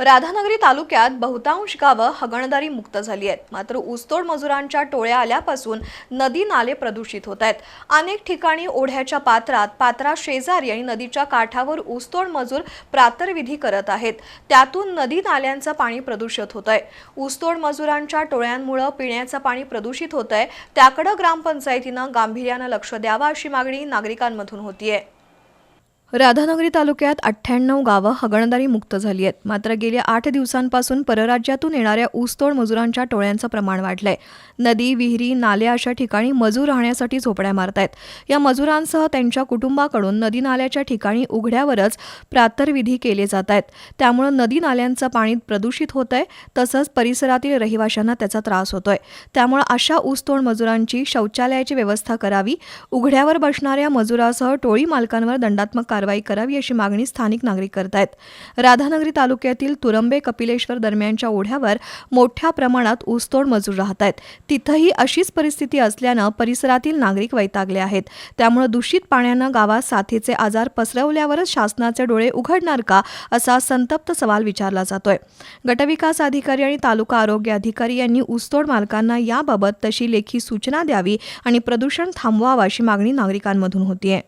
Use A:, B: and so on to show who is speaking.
A: राधानगरी तालुक्यात बहुतांश गावं हगणदारी मुक्त झाली आहेत. मात्र ऊसतोड मजुरांच्या टोळ्या आल्यापासून नदी नाले प्रदूषित होत आहेत. अनेक ठिकाणी ओढ्याच्या पात्रात पात्रा शेजारी आणि नदीच्या काठावर ऊसतोड मजूर प्रातर्विधी करत आहेत. त्यातून नदी नाल्यांचं पाणी प्रदूषित होत आहे ऊसतोड मजुरांच्या टोळ्यांमुळं पिण्याचं पाणी प्रदूषित होत आहे त्याकडं ग्रामपंचायतीनं गांभीर्यानं लक्ष द्यावं अशी मागणी नागरिकांमधून होतीये. राधानगरी तालुक्यात अठ्ठ्याण्णव गावं हगणदारी मुक्त झाली आहेत. मात्र गेल्या आठ दिवसांपासून परराज्यातून येणाऱ्या ऊसतोड मजुरांच्या टोळ्यांचं प्रमाण वाढलंय. नदी विहिरी नाले अशा ठिकाणी मजूर राहण्यासाठी झोपड्या मारतायत. या मजुरांसह त्यांच्या कुटुंबाकडून नदी नाल्याच्या ठिकाणी उघड्यावरच प्रातर्विधी केले जात आहेत त्यामुळं नदी नाल्यांचं पाणी प्रदूषित होत आहे तसंच परिसरातील रहिवाशांना त्याचा त्रास होतोय. त्यामुळं अशा ऊसतोड मजुरांची शौचालयाची व्यवस्था करावी उघड्यावर बसणाऱ्या मजुरासह टोळी मालकांवर दंडात्मक कारवाई कारवाई करावी अशी मागणी स्थानिक नागरिक करत आहेत राधानगरी तालुक्यातील तुरंबे कपिलेश्वर दरम्यानच्या ओढ्यावर मोठ्या प्रमाणात ऊसतोड मजूर राहत आहेत तिथंही अशीच परिस्थिती असल्यानं परिसरातील नागरिक वैतागले आहेत. त्यामुळे दूषित पाण्यानं गावात साथीचे आजार पसरवल्यावरच शासनाचे डोळे उघडणार का असा संतप्त सवाल विचारला जातोय. गटविकास अधिकारी आणि तालुका आरोग्य अधिकारी यांनी ऊसतोड मालकांना याबाबत तशी लेखी सूचना द्यावी आणि प्रदूषण थांबवावं अशी मागणी नागरिकांमधून होतीये.